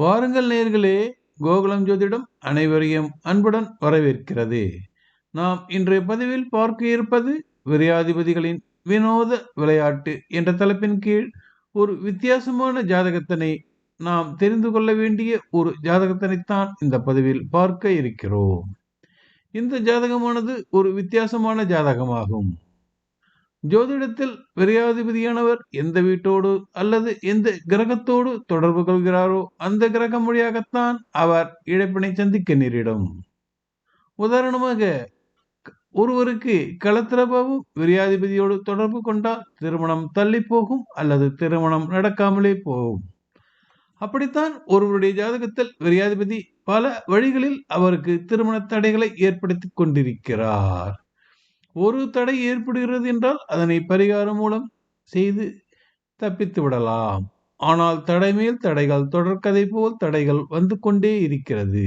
வாருங்கள் நேர்களே கோகுலம் ஜோதிடம் அனைவரையும் அன்புடன் வரவேற்கிறது. நாம் இன்றைய பதிவில் பார்க்க இருப்பது விரையாதிபதிகளின் வினோத விளையாட்டு என்ற தலைப்பின் கீழ் ஒரு வித்தியாசமான ஜாதகத்தினை நாம் தெரிந்து கொள்ள வேண்டிய ஒரு ஜாதகத்தினைத்தான் இந்த பதிவில் பார்க்க இருக்கிறோம். இந்த ஜாதகமானது ஒரு வித்தியாசமான ஜாதகமாகும். ஜோதிடத்தில் விரையாதிபதியானவர் எந்த வீட்டோடு அல்லது எந்த கிரகத்தோடு தொடர்பு கொள்கிறாரோ அந்த கிரகம் வழியாகத்தான் அவர் இழப்பினை சந்திக்க நேரிடும். உதாரணமாக ஒருவருக்கு களத்திரபாவும் விரியாதிபதியோடு தொடர்பு கொண்டால் திருமணம் தள்ளி போகும் அல்லது திருமணம் நடக்காமலே போகும். அப்படித்தான் ஒருவருடைய ஜாதகத்தில் விரியாதிபதி பல வழிகளில் அவருக்கு திருமண தடைகளை ஏற்படுத்தி கொண்டிருக்கிறார். ஒரு தடை ஏற்படுகிறது என்றால் அதனை பரிகாரம் மூலம் செய்து தப்பித்து விடலாம். ஆனால் தடை மேல் தடைகள் தொடர்கதை போல் தடைகள் வந்து கொண்டே இருக்கிறது.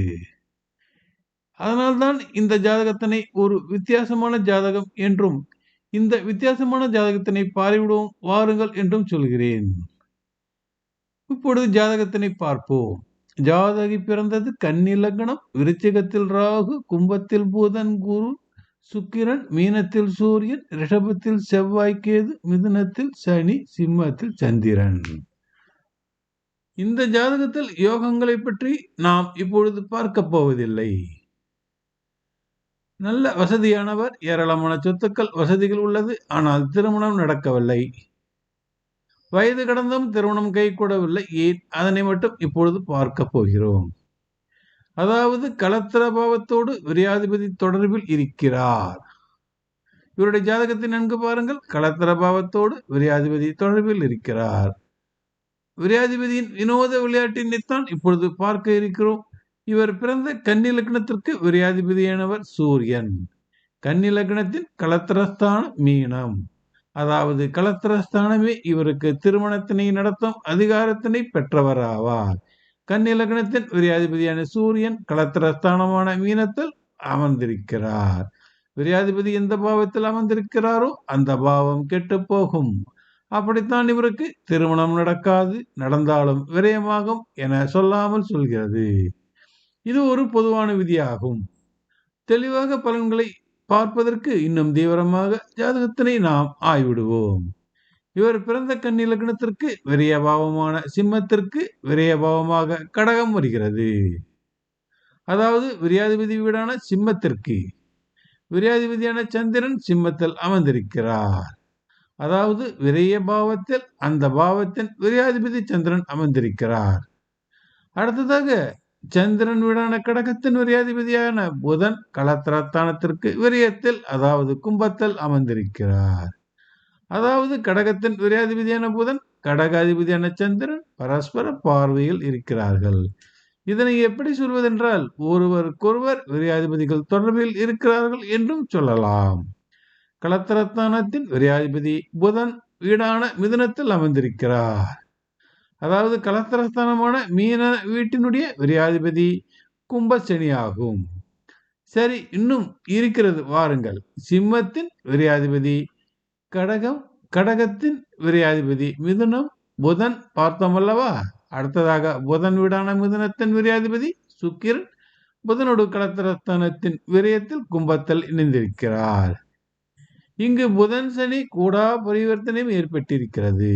அதனால்தான் இந்த ஜாதகத்தினை ஒரு வித்தியாசமான ஜாதகம் என்றும் இந்த வித்தியாசமான ஜாதகத்தினை பாரிவிடுவோம் வாருங்கள் என்றும் சொல்கிறேன். இப்பொழுது ஜாதகத்தினை பார்ப்போம். ஜாதகி பிறந்தது கன்னி லக்னம் விருச்சிகத்தில் ராகு கும்பத்தில் பூதன் குரு சுக்கிரன் மீனத்தில் சூரியன் ரிஷபத்தில் செவ்வாய் கேது மிதுனத்தில் சனி சிம்மத்தில் சந்திரன். இந்த ஜாதகத்தில் யோகங்களை பற்றி நாம் இப்பொழுது பார்க்க போவதில்லை. நல்ல வசதியானவர் ஏராளமான சொத்துக்கள் வசதிகள் உள்ளது. ஆனால் திருமணம் நடக்கவில்லை. வயது கடந்தும் திருமணம் கைகூடவில்லை. ஏன்? அதனை மட்டும் இப்பொழுது பார்க்க போகிறோம். அதாவது கலத்திரபாவத்தோடு விரியாதிபதி விரையாதிபதி தொடர்பில் இருக்கிறார். இவருடைய ஜாதகத்தை நன்கு பாருங்கள் கலத்திரபாவத்தோடு விரியாதிபதி விரையாதிபதி தொடர்பில் இருக்கிறார். விரையாதிபதியின் வினோத விளையாட்டினைத்தான் இப்பொழுது பார்க்க இருக்கிறோம் இவர் பிறந்த கன்னி லக்னத்திற்கு விரையாதிபதியானவர் சூரியன். கன்னி லக்னத்தின் மீனம். அதாவது கலத்திரஸ்தானமே இவருக்கு திருமணத்தினை நடத்தும் அதிகாரத்தினை பெற்றவராவார். கன்னி லக்னத்தின் விரையாதிபதியான சூரியன் களத்திரஸ்தானமான மீனத்தில் அமர்ந்திருக்கிறார். விரியாதிபதி எந்த பாவத்தில் அமர்ந்திருக்கிறாரோ அந்த பாவம் கெட்டு போகும் அப்படித்தான் இவருக்கு திருமணம் நடக்காது நடந்தாலும் விரயமாகும் என சொல்லாமல் சொல்கிறது. இது ஒரு பொதுவான விதியாகும். தெளிவாக பலன்களை பார்ப்பதற்கு இன்னும் தீவிரமாக ஜாதகத்தினை நாம் ஆய்விடுவோம். இவர் பிறந்த கன்னி லக்னத்திற்கு விரயபாவமான சிம்மத்திற்கு விரைய பாவமாக கடகம் வருகிறது. அதாவது விரியாதிபதி வீடான சிம்மத்திற்கு விரியாதிபதியான சந்திரன் சிம்மத்தில் அமர்ந்திருக்கிறார். அதாவது விரிய பாவத்தில் அந்த பாவத்தின் விரியாதிபதி சந்திரன் அமர்ந்திருக்கிறார். அடுத்ததாக சந்திரன் வீடான கடகத்தின் விரியாதிபதியான புதன் கலத்திரத்தானத்திற்கு விரியத்தில் அதாவது கும்பத்தில் அமர்ந்திருக்கிறார். அதாவது கடகத்தின் விரையாதிபதியான புதன் கடகாதிபதியான சந்திரன் பரஸ்பர பார்வையில் இருக்கிறார்கள். இதனை எப்படி சொல்வதென்றால் ஒருவருக்கொருவர் விரையாதிபதிகள் தொடர்பில் இருக்கிறார்கள் என்றும் சொல்லலாம். களத்திரத்தானத்தின் விரையாதிபதி புதன் வீடான மிதனத்தில் அமர்ந்திருக்கிறார். அதாவது கலத்திரஸ்தானமான மீன வீட்டினுடைய விரையாதிபதி கும்பசனி ஆகும் சரி இன்னும் இருக்கிறது வாருங்கள். சிம்மத்தின் விரையாதிபதி கடகம் கடகத்தின் விரையாதிபதி மிதுனம் புதன் பார்த்தோம் அல்லவா அடுத்ததாக புதன் வீடான மிதுனத்தின் விரையாதிபதி சுக்கிரன் புதனோடு கடத்திரத்தனத்தின் விரயத்தில் கும்பத்தில் இணைந்திருக்கிறார். இங்கு புதன் சனி கூடா பரிவர்த்தனையும் ஏற்பட்டிருக்கிறது.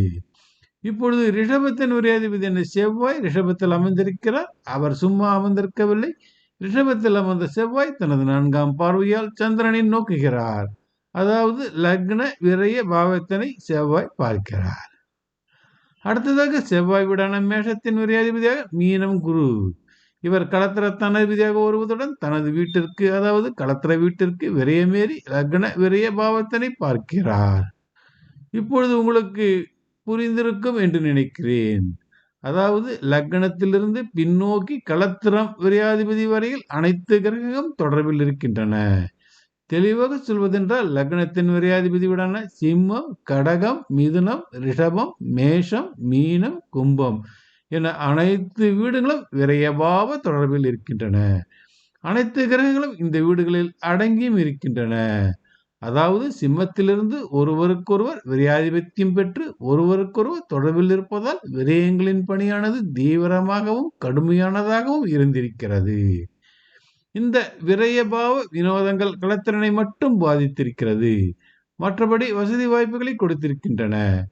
இப்பொழுது ரிஷபத்தின் உரையாதிபதியான செவ்வாய் ரிஷபத்தில் அமர்ந்திருக்கிறார். அவர் சும்மா அமர்ந்திருக்கவில்லை. ரிஷபத்தில் அமர்ந்த செவ்வாய் தனது நான்காம் பார்வையால் சந்திரனை நோக்குகிறார். அதாவது லக்ன விரய பாவத்தினை செவ்வாய் பார்க்கிறார். அடுத்ததாக செவ்வாய் விடான மேஷத்தின் விரையாதிபதியாக மீனம் குரு. இவர் களத்திர விதியாக வருவதுடன் தனது வீட்டிற்கு அதாவது களத்திர வீட்டிற்கு விரயமேறி லக்ன விரய பாவத்தினை பார்க்கிறார். இப்பொழுது உங்களுக்கு புரிந்திருக்கும் என்று நினைக்கிறேன். அதாவது லக்னத்திலிருந்து பின்னோக்கி களத்திரம் விரையாதிபதி வரையில் அனைத்து கிரகங்களும் தொடர்பில் இருக்கின்றன. தெளிவாக சொல்வதென்றால் லக்னத்தின் விரையாதிபதி வீடான சிம்மம் கடகம் மிதுனம் ரிஷபம் மேஷம் மீனம் கும்பம் என அனைத்து வீடுகளும் விரையபாவ தொடர்பில் இருக்கின்றன. அனைத்து கிரகங்களும் இந்த வீடுகளில் அடங்கியும் இருக்கின்றன. அதாவது சிம்மத்திலிருந்து ஒருவருக்கொருவர் விரையாதிபத்தியம் பெற்று ஒருவருக்கொருவர் தொடர்பில் இருப்பதால் விரயங்களின் பணியானது தீவிரமாகவும் கடுமையானதாகவும் இருந்திருக்கிறது. இந்த விரயபாவ வினோதங்கள் கலத்திறனை மட்டும் பாதித்திருக்கிறது. மற்றபடி வசதி வாய்ப்புகளை கொடுத்திருக்கின்றன.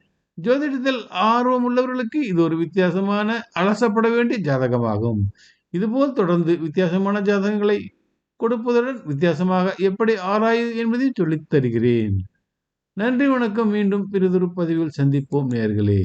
ஜோதிடத்தில் ஆர்வம் உள்ளவர்களுக்கு இது ஒரு வித்தியாசமான அலசப்பட வேண்டிய ஜாதகமாகும். இதுபோல் தொடர்ந்து வித்தியாசமான ஜாதகங்களை கொடுப்பதுடன் வித்தியாசமாக எப்படி ஆராயுது என்பதையும் சொல்லித் தருகிறேன் நன்றி வணக்கம். மீண்டும் பிறிதொரு பதிவில் சந்திப்போம் நேர்களே